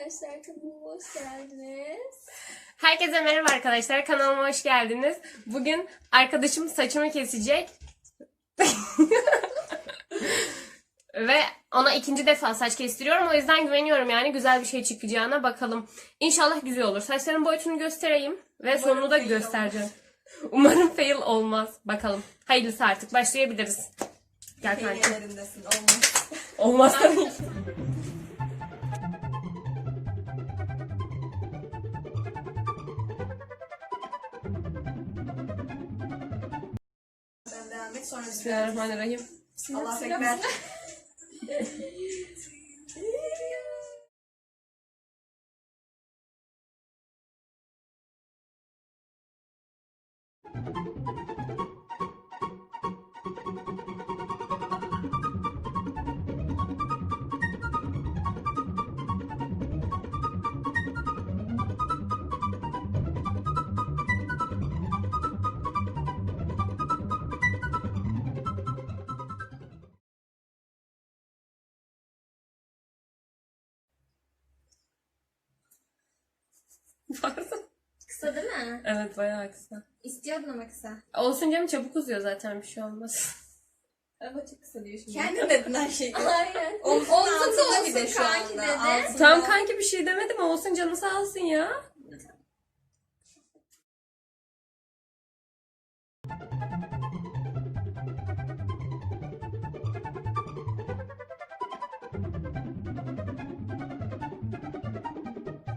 arkadaşlar kanalıma hoş geldiniz. Herkese merhaba arkadaşlar. Kanalıma hoş geldiniz. Bugün arkadaşım saçımı kesecek. Ve ona ikinci defa saç kestiriyorum. O yüzden güveniyorum yani güzel bir şey çıkacağına bakalım. İnşallah güzel olur. Saçların boyutunu göstereyim. Ve sonunu da göstereceğim. Umarım fail olmaz. Bakalım. Hayırlısı artık. Başlayabiliriz. Gel kanka. Olmaz. Olmaz et sonra Bismillahirrahmanirrahim. Allah tekber. Kısa değil mi? evet bayağı kısa. İstiyordun ama kısa. Olsun canım çabuk uzuyor zaten bir şey olmaz. Ama çok kısa diyor şimdi. Kendin dedin her şeyi. Aynen. Olsun bir de şu kanki dedi. Altında. Tam kanki bir şey demedim olsun canı sağ olsun ya.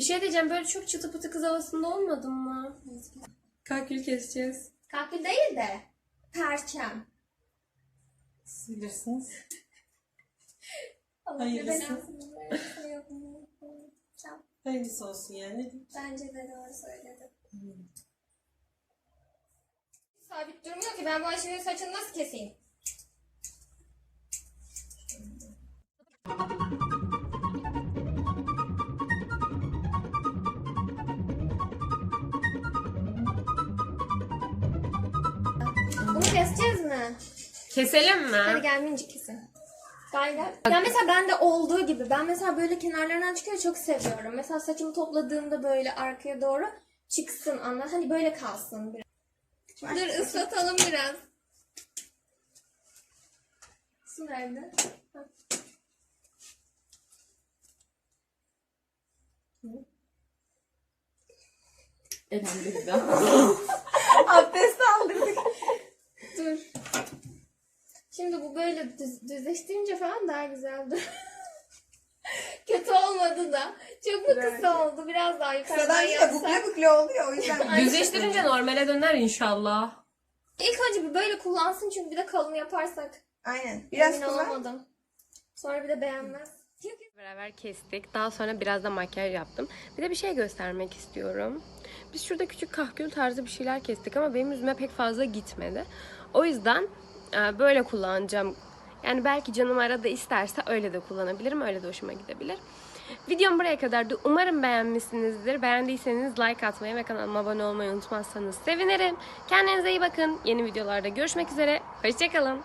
Bir şey diyeceğim böyle çok çıtı pıtı kız havasında olmadın mı? Kalkül keseceğiz. Kalkül değil de perçem. Bilirsiniz. Allah Hayırlısı. Hayırlısı olsun yani. Bence de doğru söyledi. Sabit durmuyor ki ben bu Ayşe'nin saçını nasıl keseyim? Keseceğiz mi? Keselim Hadi mi? gel minicik kesin. Gel gel. Ya mesela bende olduğu gibi ben mesela böyle kenarlarından çıkıyor çok seviyorum. Mesela saçımı topladığımda böyle arkaya doğru çıksın anla. Hani böyle kalsın biraz. Dur ıslatalım biraz. Su nerede? Ha. Elhamdülillah. Abdest aldırdık. Dur. Şimdi bu böyle düz, düzleştirince falan daha güzel dur. Kötü olmadı da. Çok mu kısa oldu? Biraz daha yukarıdan Sıradan yine yapsak. bukle bukle oluyor o yüzden. Düzleştirince normale döner inşallah. İlk önce bir böyle kullansın çünkü bir de kalın yaparsak Aynen. Biraz emin kullan. olamadım. Sonra bir de beğenmez. Beraber kestik. Daha sonra biraz da makyaj yaptım. Bir de bir şey göstermek istiyorum. Biz şurada küçük kahkül tarzı bir şeyler kestik ama benim yüzüme pek fazla gitmedi. O yüzden böyle kullanacağım. Yani belki canım arada isterse öyle de kullanabilirim. Öyle de hoşuma gidebilir. Videom buraya kadardı. Umarım beğenmişsinizdir. Beğendiyseniz like atmayı ve kanalıma abone olmayı unutmazsanız sevinirim. Kendinize iyi bakın. Yeni videolarda görüşmek üzere. Hoşçakalın.